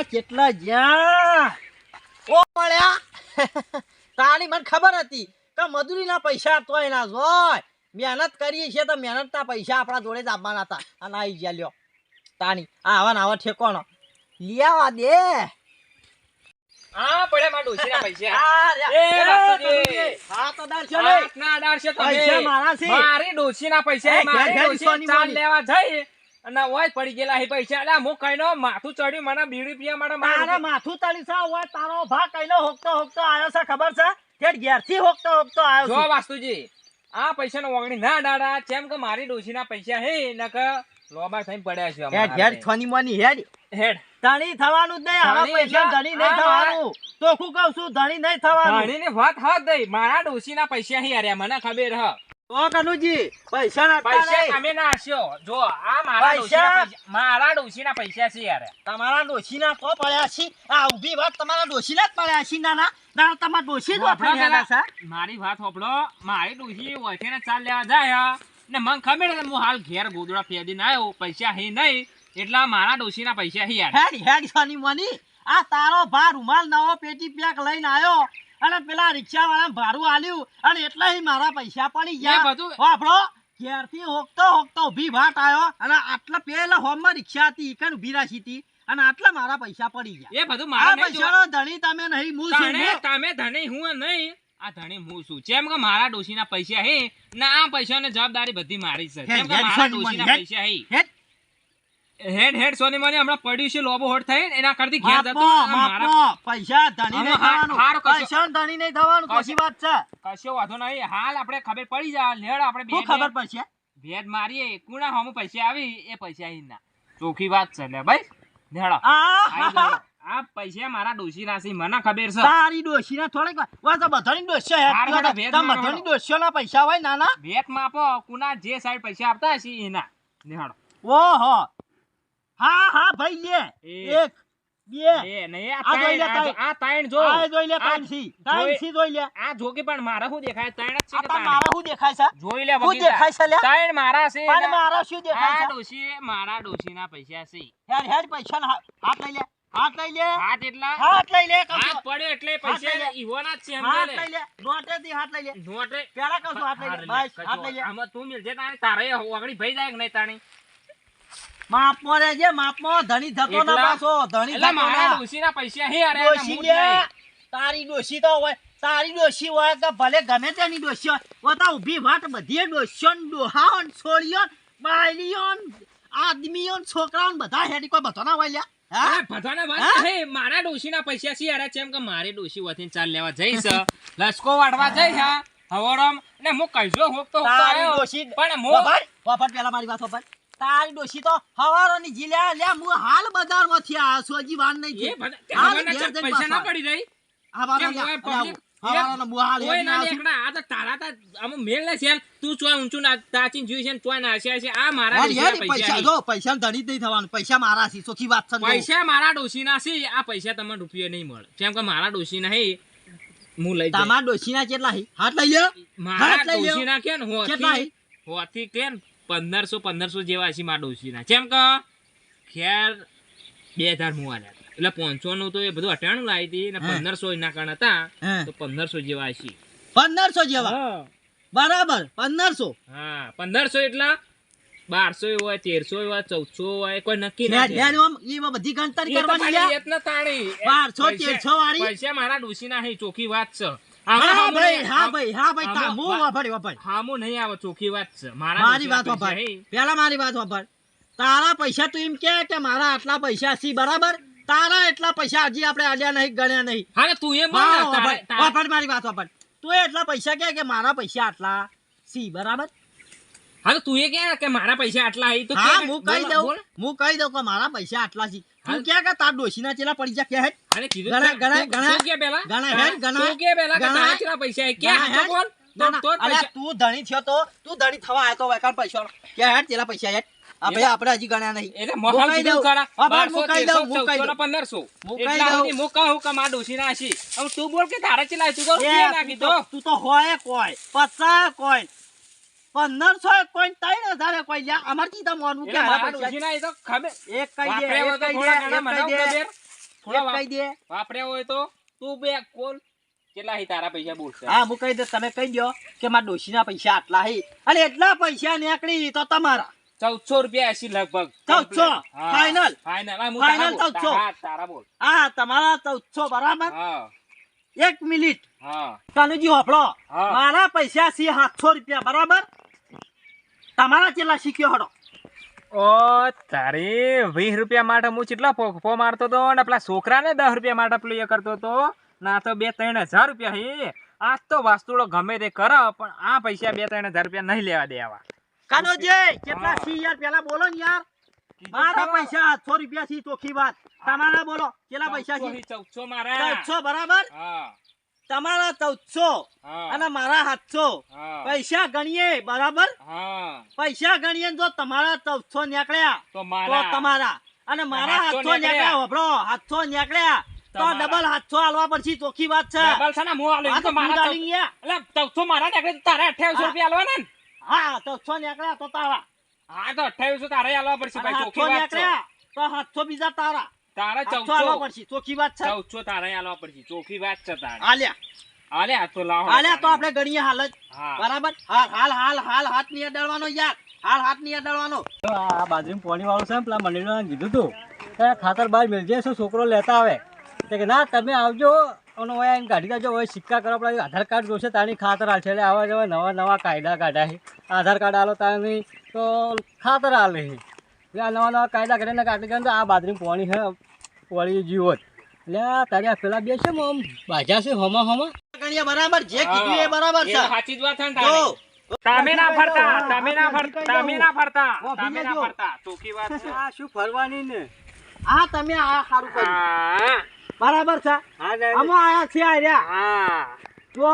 પૈસા કેટલા જ્યાં? ઓ મળ્યા. તારી મને ખબર હતી કે મજૂરીના પૈસા આપતો એના જોય. મહેનત કરીએ છીએ તો મહેનતના પૈસા આપણા જોડે જ આપવાના હતા. અને આવી ગયા લ્યો. તાની આ આવા ને આવા ઠેકોનો. લિયાવા દે. હા પડે માં ડોશીના પૈસા. એ બાપુજી. હા તો દાલશો લે. હાથના અડાડશે તમે. મારા છે. મારી ડોશીના પૈસા મારી સોની ચાલ લેવા જઈ. અને ઓય પડી ગયેલા હે પૈસા. અલ્યા મો કઈનો માથું ચડ્યું મને બીડી પીયા માટે મારે માથું તળી તળીસા ઓય તારો ભા કઈનો હોકતો હોકતો આયો છે ખબર છે? ઠેઠ ઘેરથી હોકતો હોકતો આવ્યો જો વાસ્તુજી આ પૈસા નો ઓગણી ના ડાડા કેમ કે મારી ડોશીના પૈસા હે નક લોબા થઈને પડ્યા છે અમારા છોની મોની હેડ. હેડ. ધણી થવાનું જ નહીં ધણી પૈસા ધણી નહીં થવાનું. તો હું કહું છું ધણી નહીં થવાનું. ધણીની વાત હાથ દઈ. મારા ડોશીના પૈસા હે અરે મને ખબર હ. કનુજી પૈસા ના પૈસા તમે ના આસ્યો જો આ મારા પૈસા? મારા ડોશીના પૈસા છે યાર. તમારા ડોશીના તો પડ્યા છે. આ ઊભી વાત તમારા ડોશીના જ પડ્યા છે નાના. ના તમારા ડોશી જ હોભળો વાપરી રહ્યા પેલા. છે મારી વાત હોપડો મારી ડોશી ઓળખીને ચાલ લેવા જાય ને મને ખબર છે હું હાલ ઘેર ગોદડા ફેદીને આવ્યો પૈસા હે નહીં. એટલા મારા ડોશીના પૈસા હી યાર. હેડ હેડ મોની. આ તારો ભા રૂમાલ નવો પેટી પેક લઈને આવ્યો. અને પેલા રિક્ષા વાળા ભાડું આલ્યું અને એટલે મારા પૈસા પડી ગયા. બધું ઘેરથી હોકતો હોકતો ઊભી ભાટ આવ્યો અને આટલા પેલા હોમમાં રિક્ષા હતી ઈકન ઊભી રાખી હતી અને આટલા મારા પૈસા પડી ગયા. એ બધું મારા પૈસા પૈસાનો ધણી તમે નહીં હું છું તમે ધણી હું નહીં. આ ધણી હું છું. જેમ કે મારા ડોશીના પૈસા હે ના આ પૈસાની જવાબદારી બધી મારી છે. જેમ કે મારા ડોશીના પૈસા હે. હેડ. હેડ સોની મને હમણાં પડ્યું છે લોબો હોટ થાય એના કરતી ઘેર જતો મારા પૈસા ધણી નહીં થવાનું. પૈસા ધણી નહીં થવાનું કશી વાત છે. કશો વાંધો નહીં. હાલ આપણે ખબર પડી જાય. લેડ આપણે બે ખબર પડશે? ભેદ મારીએ. કુણા હમ પૈસા આવી? એ પૈસા હી ના ચોખી વાત છે લે ભાઈ. લેડો આ પૈસા મારા ડોશી રાશી મને ખબર છે. તારી ડોશીના થોડીક વાર- વા તો બધાની ડોશીઓ હે બધાની હેડો. ડોશીઓના પૈસા હોય નાના? ભેટ માપો. કુના જે સાઈડ પૈસા આપતા હશે એના. લેડો ઓહો. હા હા ભાઈ લે. એક બે. આ આ જોઈ લે, આ જો- જો. આ જોઈ લે આ તાનસી તાનસી જોઈ લે. આ જોકી પણ મારા શું દેખાય? તાઈણ જ છે કે પણ મારા શું દેખાય છે? જોઈ લે શું દેખાય છે લે તાઈણ મારા છે પણ મારા શું દેખાય આ છે? ડોશી મારા ડોશીના પૈસા છે. હેડ હેડ પૈસા હાથ. લઈ લે. હાથ લઈ લે. હાથ એટલા? હાથ લઈ લે હાથ. પડ્યો એટલે પૈસા. ઈવોના જ છે હાથ લઈ લે. નોટેથી હાથ લઈ લે. નોટે. પેલા કહું હાથ લઈ લે. બસ હાથ લઈ લે. આમાં તું મિલ જે તારે ઓગળી ભઈ જાય કે નહીં તાણી? માપમાં રહેજે માપમાં ધણી થતો ના પાછો ધણી એટલે મારા ડોશીના પૈસા હે અરે ડોશી. તારી ડોશી તો હોય તારી ડોશી હોય કે ભલે ગમે તેની ડોશી હોય ઓ તો ઊભી વાત બધી ડોશીઓ ને ડોહાઓ છોડીઓ બાયલીઓ આદમીઓ છોકરાઓ બધા હેડી કોઈ બધો ના હોય લ્યા. બધાને વાત હે? મારા ડોશીના પૈસા છે જેમ કે મારી ડોશી વતીને ચાલ લેવા જઈશ. લસકો વાટવા જઈશ હવડમ. ને હું પણ પેલા મારી વાત વભાર. તારી ડોશી તો હવારોની જી લ્યા લે હું હાલ બજારમાંથી છું હજી વાર નહીં એ થઈ. હાલ પૈસા ના પડી રહી. આ બાર કેમ લ્યા, કોઈ લ્યા, public- હવારોનો હું કોઈ ના આવ્યો આ તો તારા તા આમ મેલ ને છે તું ચોય ઊંચું ના તાચીને જોઈ છે ચોય નાસ્યા છે આ મારા હેડ, હેડ, પૈસા પૈસા જો પૈસા ધણી નહીં થવાનું પૈસા મારા છે ચોખ્ખી વાત છે પૈસા મારા ડોશીના છે આ પૈસા તમને રૂપિયો નહીં મળે. કેમ કે મારા ડોશીના હે હું લઈ કેટલા હાથ લઈ લ્યો. મારા કે ને હોથી હોથી કે ને પંદરસો પંદરસો જેવા હશે મારા ડોશીના. જેમ કે ખેર બે હજાર મુવાના હતા. એટલે પાંચસો નું તો એ બધું અઠાણું લાવી હતી ને પંદરસો એના કારણ હતા તો પંદરસો જેવા હશે પંદરસો જેવા? બરાબર પંદરસો. હા પંદરસો એટલા બારસો હોય તેરસો હોય ચૌદસો હોય કોઈ નક્કી ના બધી ગણતરી કરવાની બારસો, તેરસો વાળી? પૈસા મારા ડોશી ના ચોખ્ખી વાત છે. હા ભાઈ હા ભાઈ હા ભાઈ તા- આમાં હું વા- વાપરી વાપરી હામું નહીં આવે ચોખ્ખી વાત છે. મારા મારી વાત વાપર. પેલા મારી વાત વાપર. તારા પૈસા તું એમ કે કે મારા આટલા પૈસા છે બરાબર? તારા એટલા પૈસા હજી આપણે આલ્યા નહીં ગણ્યા નહીં. હા તું એમ વાપર મારી વાત વાપર. તું એટલા પૈસા કે કે મારા પૈસા આટલા સી બરાબર? હા તો તું એ કે કે મારા પૈસા આટલા તો હું કહી દઉં. હું કહી દઉં કે મારા પૈસા આટલા છે. તું હા. કે તાર ડોશીના ચેલા પડી જા કે હે અરે કીધું તું- ગણાય. તું કે પહેલા? ગણાય, હા, હેડ, કે પહેલા કે ગણાય. પૈસા હે? કે ગણાય, બોલ. તો- ધણી થયો તો તું ધણી થવા આવ્યો તો વેકાણ પૈસા કે હેડ તેલા પૈસા હેડ આ આપણે હજી ગણ્યા નહીં એટલે હું કીધું દઉં. હા, હું કહી તેરસો, દઉં, હું ને દઉં. પંદરસો. હું દઉં. સુધી હું કહું કે મારા હવે તું બોલ કે તારા કેટલા તું તો એ, રૂપિયા ના તું. તો- તું તો હોય કોઈ પચાસ કોઈ પંદરસો કોઈ ત્રણ હજાર કોઈ લ્યા. અમાર કી તમ માનવું કે. એક કઈ દે એક થોડા દે વાપર્યા હોય તો તું બે કોલ કેટલા હી તારા પૈસા બોલશે હા હું કહી દે તમે કહી દો કે મારા ડોશીના પૈસા આટલા હી. અને એટલા પૈસા નીકળી તો તમારા. ચૌદસો રૂપિયા એસી લગભગ. ચૌદસો? Final final. ચૌદસો? તારા- તારા બોલ. હા તમારા ચૌદસો બરાબર? એક મિનિટ. હા. કાનુજી હોપડો મારા પૈસા સી સાતસો રૂપિયા બરાબર? તમારા ચેલા શીખ્યો હડો. ઓ તારે વીસ રૂપિયા માટે હું કેટલા ફોફો મારતો હતો અને પેલા છોકરાને દસ રૂપિયા માટે પેલું એ કરતો હતો ના તો બે ત્રણ હજાર રૂપિયા હે. આજ તો વાસ્તુડો ગમે તે કરે પણ આ પૈસા બે ત્રણ હજાર રૂપિયા નહીં લેવા દેવા. કાનુજી કેટલા. સી યાર? પેલા બોલો ને યાર. મારા પૈસા સાતસો રૂપિયા થી ચોખ્ખી વાત. તમારા બોલો કેટલા પૈસા છે? ચૌદસો મારા. ચૌદસો બરાબર? હા. તમારા ચૌદસો અને મારા સાતસો પૈસા ગણીએ બરાબર? પૈસા ગણીએ જો તમારા ચૌદસો નીકળ્યા. તો તમારા. અને મારા હાથસો નીકળ્યા. વભરો હાથો નીકળ્યા. તો ડબલ હાથો હાલવા પડશે ચોખ્ખી વાત છે. ડબલ છે ને હું આલું. તો મારા. એટલે ચૌદસો મારા નીકળે તો તારે અઠ્યાવીસો રૂપિયા આલવાના ને? હા ચૌદસો નીકળ્યા તો તારા. હા તો અઠ્યાવીસો તારે આલવા પડશે ભાઈ ચોખ્ખી વાત છે. તો હાથસો બીજા તારા. તારે હાલવા ચૌદસો પડશે. ચોખી વાત છે? ચૌદસો તારા આલવા પડશે. ચોખી વાત છે તારા. આલ્યા. આલ્યા તો લાવો. આલ્યા તો આપણે ગણીએ હાલ જ. હા. બરાબર? હાલ હાલ હાલ હાલ હાથની અડાડવાનો યાર. હાલ હાથની અડાડવાનો આ બાજરી પોણી વાળું છે પેલા મંડળીને કીધું તું. કે ખાતર બહાર મેળજે શું છોકરો લેતા આવે. તે કે ના તમે આવજો. અને હોય એમ કાઢી દેજો. હોય સિક્કા કરવા પડે. આધાર કાર્ડ જોશે તારી ખાતર હાલ છે એટલે આવા જવા નવા નવા કાયદા કાઢ્યા છે. આધાર કાર્ડ આલો તારી તો ખાતર હાલે આ નવા નવા કાયદા કરીને કાઢી ગયા તો આ બાજરી પોણી છે. વળી જીવો જ એટલે તારે આ પેલા બે છે આમ બાજા છે હમા હમા? ગણીએ બરાબર જે કીધું એ બરાબર છે. સાચી જ વાત છે ને તારે. તમે ના ફરતા તમે ના ફરતા તમે ના ફરતા તમે ના ફરતા. ચોખ્ખી વાત છે. આ શું ફરવાની ને? આ તમે આ સારું કર્યું. બરાબર છે? અમે આયા છે આર્યા હા. જો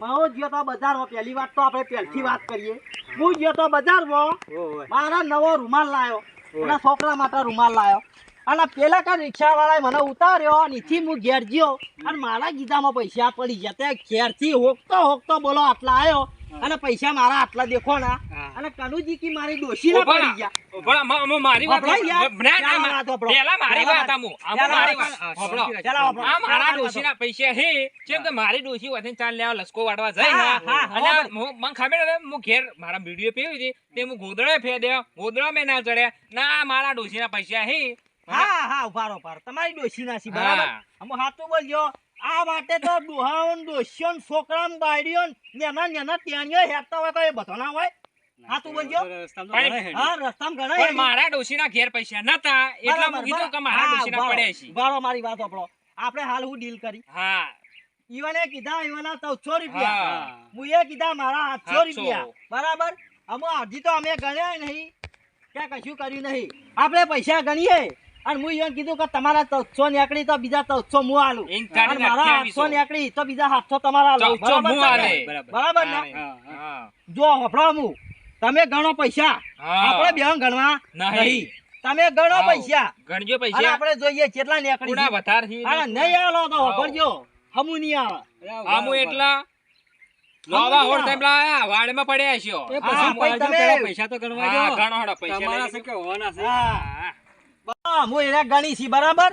હું ગયો તો બજારમાં પહેલી વાત તો આપણે પહેલથી વાત કરીએ. હું ગયો તો બજારમાં ઓય મારા નવો રૂમાલ લાયો. અને છોકરા માટે રૂમાલ લાયો. અને પેલા કાં રિક્ષાવાળાએ મને ઉતાર્યો નીથી હું ઘેર ગયો. અને મારા ગીધામાં પૈસા પડી ગયા તે ઘેરથી હોકતો હોકતો બોલો આટલા આવ્યો અને પૈસા મારા આટલા દેખો ના. અને કનુજી કી મારી દોશી ના પડી ગયા. મ- મારી વાત ના, ના, પેલા ના, મારી વાત. આમું. આમું મારી વાત. આ મારા દોશી ના પૈસા હે. જેમ કે મારી ડોશી વતન ચાલ લેવા લસકો વાડવા જાય હા, ને, અને મન ખામે હું ઘેર મારા વીડિયો પેવી હતી તે હું ગોદડે ફેર દે ગોદડા મેં ના ચડ્યા. ના મારા ડોશીના પૈસા હે. હા હા ઉભારો પાર તમારી ડોશી નાસી બરાબર? અમો હાથું બોલજો. આ વાતે તો ડોહાઓન ડોશીઓન છોકરાન બાયડીઓન નેના નેના ત્યાંયો હેતા હોય તો એ બધો ના હોય? હાથું બોલજો. રસ્તામાં તો પણ- ઘણા હેડે. હા રસ્તામાં ઘણા પણ મારા ડોશીના ઘેર પૈસા નતા. એટલે બરાબર, હું કીધું કે મારા હા, પડ્યા છે. ઉભારો મારી વાત સાંભળો. આપણે હાલ હું ડીલ કરી. હા. ઈવને કીધા ઈવના ચૌદસો રૂપિયા. હા. એ કીધા મારા આઠસો. રૂપિયા. બરાબર? અમો અડધી તો અમે ગણ્યા નહીં. કે કશું કર્યું નહીં. આપણે પૈસા ગણીએ. અને હું ઈવન કીધું કે તમારા ચૌદસો નીકળી તો બીજા ચૌદસો હું આલું. મારા. આઠસો નીકળી તો બીજા સાતસો તમારા આલો. બરાબર હું છે આલે. ને? બરાબર. બરાબર ને? હા, હા, હા. જો હોભળો હું તમે ગણો પૈસા. હા. આપણે બે ગણવા નહીં. તમે ગણો પૈસા. ગણજો પૈસા. આપણે જોઈએ કેટલા નીકળી વધારે નહીં આલો તો હાવ. હમુ નહીં આવે. હમુ એટલા? લોવા વાડમાં પડ્યા છો પૈસા તો ગણવા ગણો પૈસા તમારા કે હોવાના છે? હા. હા, હું એને ગણી છી બરાબર?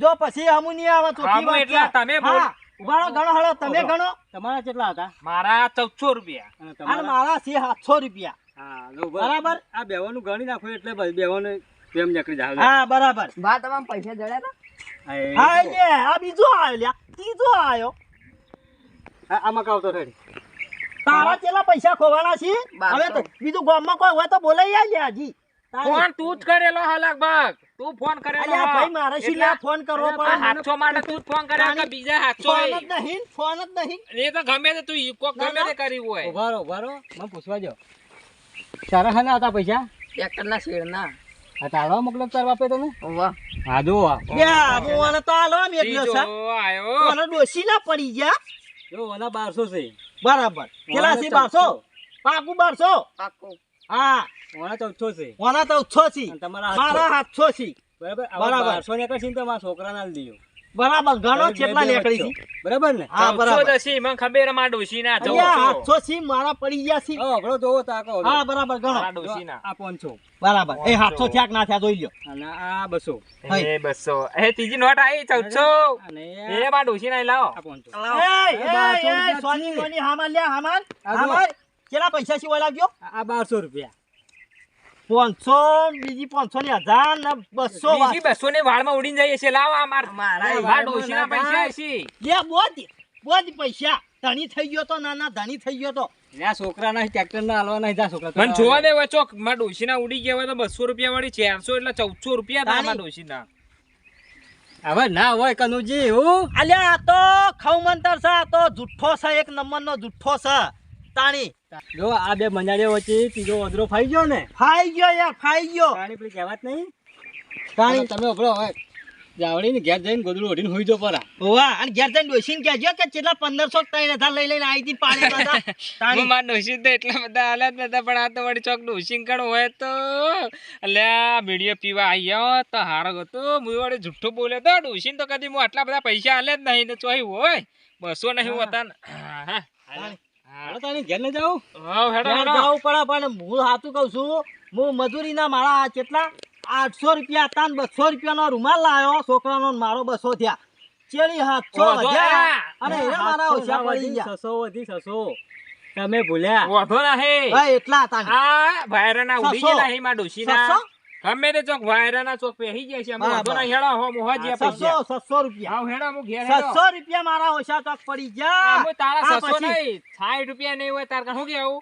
જો પછી હમુ નહીં આવે તો એટલે તમે બોલ. ઉભારો ગણો હળો તમે ગણો. તમારા કેટલા હતા? મારા ચૌદસો રૂપિયા. અને અને મારા છે સાતસો રૂપિયા. હા બરાબર? આ બેવાનું ગણી નાખો એટલે બેવાનું પ્રેમ નીકળી જાય. હા બરાબર. બા તમામ પૈસા જડ્યા હતા? હા, એ હા તો. એ આ બીજો આવ્યો લ્યા. ત્રીજો આવ્યો. આમાં કાવ તો રેડી. તારા કેટલા પૈસા ખોવાના છે? હવે તો બીજું ગામમાં કોઈ હોય તો બોલાઈ આલ્યા હજી. ફોન તું જ કરેલો હા લગભગ. તું ફોન કરેલો ભાઈ મારે શી ફોન કરવો પડે? હાથસો માટે તું જ ફોન કર્યો કે બીજા હાથો ફોન જ નહીં ફોન જ નહીં. એ તો ગમે તે તું ઈ ગમે તે કરી હોય. ઉભારો ઉભારો મને પૂછવા જો તારા હના હતા પૈસા? ટ્રેક્ટરના શેડના આ તાળવા મોકલો તાર બાપે તને? વાહ હા જો આ યા આને તો આલો આમ એટલો છે આયો. મને ડોસી ના પડી ગયા? જો ઓના બારસો છે. બરાબર. કેટલા છે બારસો? પાકું બારસો? પાક્કું હા. ઓના ચૌદસો છે. ઓના તો છે. તમારા મારા હાથસો હાથસો છે. બરાબર. બરાબર. બરાબર ને કશી તો મારા છોકરાને આલી દીધો બરાબર. ગણો કેટલા નીકળી છે. બરાબર ને? હા બરાબર. દસી, મને ખબર અમારા ડોશીના અલ્યા, ચૌદસો. હાથસો સી મારા પડી ગયા છે. હા આપણો જોવો તાકો હા બરાબર ગણો મારા જો ડોશીના. આ પાંચસો બરાબર. એ હાથસો થયા ના થયા જોઈ લ્યો. અને આ બસો. હાય. એ બસો. એ ત્રીજી નોટ આવી ચૌદસો. અને એ મારા ડોશીના અહીં લાવો. આ એ, સોની, હા સોની, હામાર, આ જો. હામાર. કેટલા પૈસા છે ઓલા લાવજો આ બારસો રૂપિયા. પાંચસો બીજી પાંચસો ને હજાર ને બસો બીજી બસો ને વાળમાં ઉડીને જઈએ છે લાવ આ માર- મારા ડોશીના ના પૈસા. છે લે બોધ બોધ પૈસા. ધણી થઈ ગયો તો નાના ધણી થઈ ગયો તો. આ છોકરા ના ટ્રેક્ટર ના હાલવા નહીં જા છોકરા મને જોવા દે વચ્ચો મારા ડોશીના ઉડી ગયા હોય તો બસો રૂપિયા વાળી ચારસો એટલે ચૌદસો રૂપિયા થાય મારા ડોશીના. હવે ના હોય કનુજી હું? અલ્યા આ તો ખવમંતર છે આ તો જુઠ્ઠો છે એક નંબર નો જુઠ્ઠો છે. તાણી જો આ બે મંજાડીઓ વચ્ચે ત્રીજો ઓદરો ફાઈ ગયો ને? ફાઈ ગયો યાર ફાઈ ગયો. પાણી પેલી કહેવાત નહીં? પાણી તમે ઉભરો હવે. જાવડી ને ઘેર જઈને ગોદડું ઓઢીને હોઈ જો પરા. વાહ અને ઘેર જઈને ડોસીને કહેજો કે કેટલા પંદરસો ત્રણ હજાર લઈ લઈને આવી હતી પાણી બધા. હું ડોસી તો એટલા બધા હાલત નતા પણ આ તો વળી ચોક ડોશી કણ હોય તો. અલ્યા મીડિયો પીવા આવ્યો તો હારો હતો. હું વળી જુઠ્ઠું બોલ્યો તો ડોસીને તો કદી હું આટલા બધા પૈસા હાલે જ નહીં તો ચોઈ હોય. બસો નહીં હોતા ને હા, હા. હાલો ઘેર ને જાવ હાવ હેડો ઘેર હેડો. પડે પણ હું સાચું કહું છું હું મજૂરીના મારા કેટલા? આઠસો રૂપિયા હતા ને બસો રૂપિયાનો રૂમાલ લાવ્યો છોકરાનો ને મારો બસો થયા. ચેલી. અને એને મારા ઓછા પડી ગયા. છસો વધી છસો. તમે ભૂલ્યા. વાંધો નહીં. હા એટલા હતા આ વાયરાના ઉડી ગયેલા હી મારા ડોશીના. અમે તો ચોક વાયરાના ચોક પહેરી ગયા છે અમે વાંધો ના હેડા હો મોહા જે 700 700 રૂપિયા. આવ હેડા મુ ઘેર 700 રૂપિયા મારા ઓછા ચોક પડી ગયા. અમે તારા 700 નહીં 60 રૂપિયા નહીં હોય તાર કા હું કેવું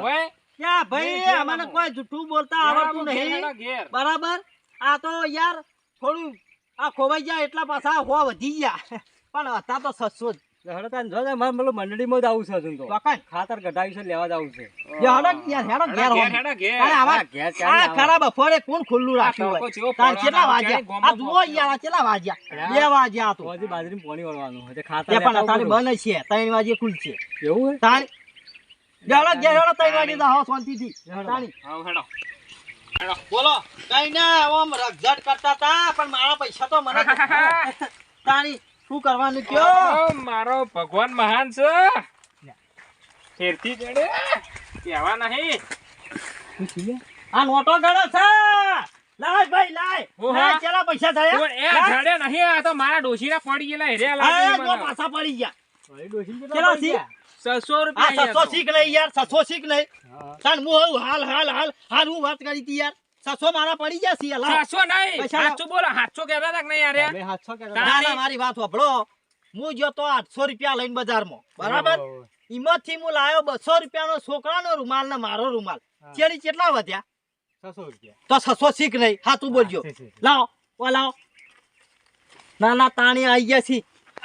હોય? ક્યાં ભાઈ અમને કોઈ જૂઠું બોલતા આવડતું નહીં. બરાબર? આ તો યાર થોડું આ ખોવાઈ ગયા એટલા પાછા હો વધી ગયા. પણ હતા તો 700 મંડળીમાં જ આવું છે તો. ખાતર કઢાવી છે લેવા જ આવું છે. જે હેડો ઘેર હેડો ઘેર હેડો, હોમ. ઘેર હેડો, ઘેર. અરે આવા- હા, ઘેર ચાલે આ આવા. ખરા બપોરે કોણ ખુલ્લું રાખ્યું તડકો હોય? ચેવો તાન પડવાનો કેટલા વાગ્યા? આ જુઓ યાર કેટલા વાગ્યા? બે વાગ્યા તો. તો હજી બાજરી પાણી વળવાનું હોય ખાતર પણ તારી બંધ છે ત્રણ વાગે ખુલશે. પડું. એવું તારી હેડો ઘેર હેડો ત્રણ વાગે તો શાંતિથી. હેડો. તાણી હાવ હેડો. બોલો. કઈ ના આમ રગઝટ કરતા તા પણ મારા પૈસા તો મને તાણી શું કરવાનું કયો? મારો ભગવાન મહાન છે. ફેરથી જડે. કહેવા નહીં? આ નોટો ગણો છે. લાય ભાઈ લાય. ઓહો. પૈસા થયા? એ. જડે નહીં આ તો મારા ડોશીના પડી ગયેલા લાગે જો પાછા પડી ગયા. કેટલા છે? પૈસા? રૂપિયા તો. શીખ નહીં યાર સસો શીખ લઈ. તાણ હું હાલ હાલ હાલ. હાલ હું વાત કરી હતી યાર. છસો મારા પડી ગયા છે લાવ. સાતસો નહીં બોલો સાતસો કહેતા હતા નહીં યાર કહેતા ના, ના, મારી વાત વાપરો. હું ગયો તો આઠસો રૂપિયા લઈને બજારમાં. બરાબર? ઈમાંથી હું લાયો બસો રૂપિયાનો છોકરાનો રૂમાલ ને મારો રૂમાલ. ચેડી કેટલા વધ્યા? છસો રૂપિયા. તો છસો શીખ નહીં. હા તું બોલજો. લાવો ઓ લાવો ના ના તાણી આવી ગયા છે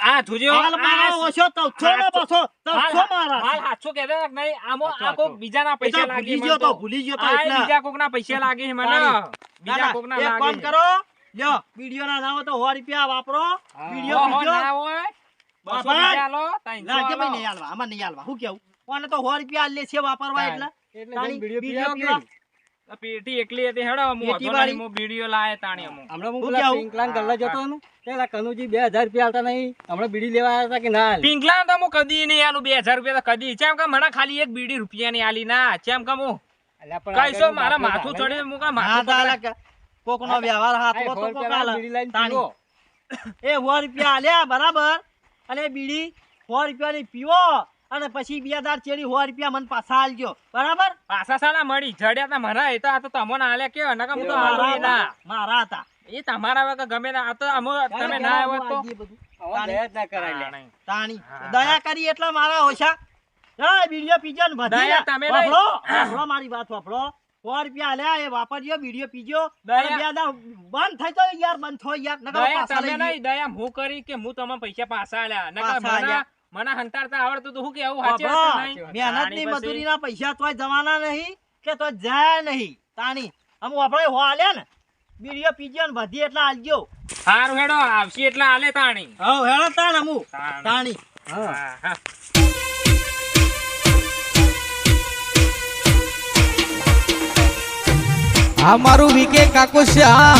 આ જોજો હાલ મારો આ- ઓછો તવછો ને પાછો હાલ- તવછો મારા. હાલ સાતસો કહેતા નહીં આમાં આ કોક બીજાના પૈસા તો લાગે ભૂલી મને ગયો તો તો. ભૂલી ગયો તો એટલે. બીજા કોકના પૈસા લાગે છે મને. બીજા ના, કોકના એક કામ કરો લ્યો વિડિયો ના નાવો તો સો રૂપિયા વાપરો. વિડિયો ઓહો, ના હોય. બસો બાપા. લો, ત્રણસો ના ભાઈ નહીં હાલવા આમાં નહીં હાલવા. શું કેવું? તો સો રૂપિયા લે છે વાપરવા એટલે. પીવા પેટી એકલી હતી હેડો હું નહીં, હું બીડીઓ લાયા તાણી અમુક. હમણાં હું હું પેલા પિંકલાન ગલ્લા જતો હતો પેલા કનુજી 2000 રૂપિયા આલતા નહીં હમણાં બીડી લેવા આવ્યા હતા કે ના પિંકલાન તો હું કદી નહીં આલું 2000 રૂપિયા તો કદી. ચેમ કે મને ખાલી એક બીડી રૂપિયાની આલી ના. ચેમ કે હું અલ્યા પણ કઈસો મારા માથું ચડે. હું કા હા માથું કોકનો વ્યવહાર હાથ તો સો કોક આલે. તાણી. એ 100 રૂપિયા આલ્યા બરાબર. અને બીડી સો રૂપિયાની પીવો. અને પછી બે હજાર ચેડી સો રૂપિયા મને પાછા આલજો. બરાબર? પાછા સાલા મળી. જડ્યા તા મારા એ તો આ તો તમને આલે કે નકર હું તો એ આલું મારા ના હતા. મારા હતા. એ તમારા વગર ગમે ના આ તો અમો તમે ના આવ્યો તો. આવીએ બધું. આવા દયા જ ના કરાય લે. તાણી. તાણી. દયા કરી એટલા મારા ઓછા હા બીડીઓ પીજો ને વધી દયા તમે વાપરો. વાપરો મારી વાત વાપરો. સો રૂપિયા આલ્યા એ વાપરજો બીડીઓ પીજો. દયા- બંધ થઈ તો યાર બંધ થયો યાર. નકર તમે નહીં દયા હું કરી કે હું તમને પૈસા પાછા આલ્યા. નકર મને હંતારતા આવડતું તો હું કેવું સાચી વાપરો. વાત તો નહીં? મહેનતની તાણી પછી- મજૂરીના પૈસા તોય જવાના નહીં કે તો જાય નહીં તાણી આમ આપણે હો આલે ને બીડીઓ પીજો ને બધી એટલા આલજો હારું હેડો આવશે એટલે આલે તાણી હવ હેડો તાણ અમુ તાણી. હા. હા, હા. આ મારું વીકે કાકો હા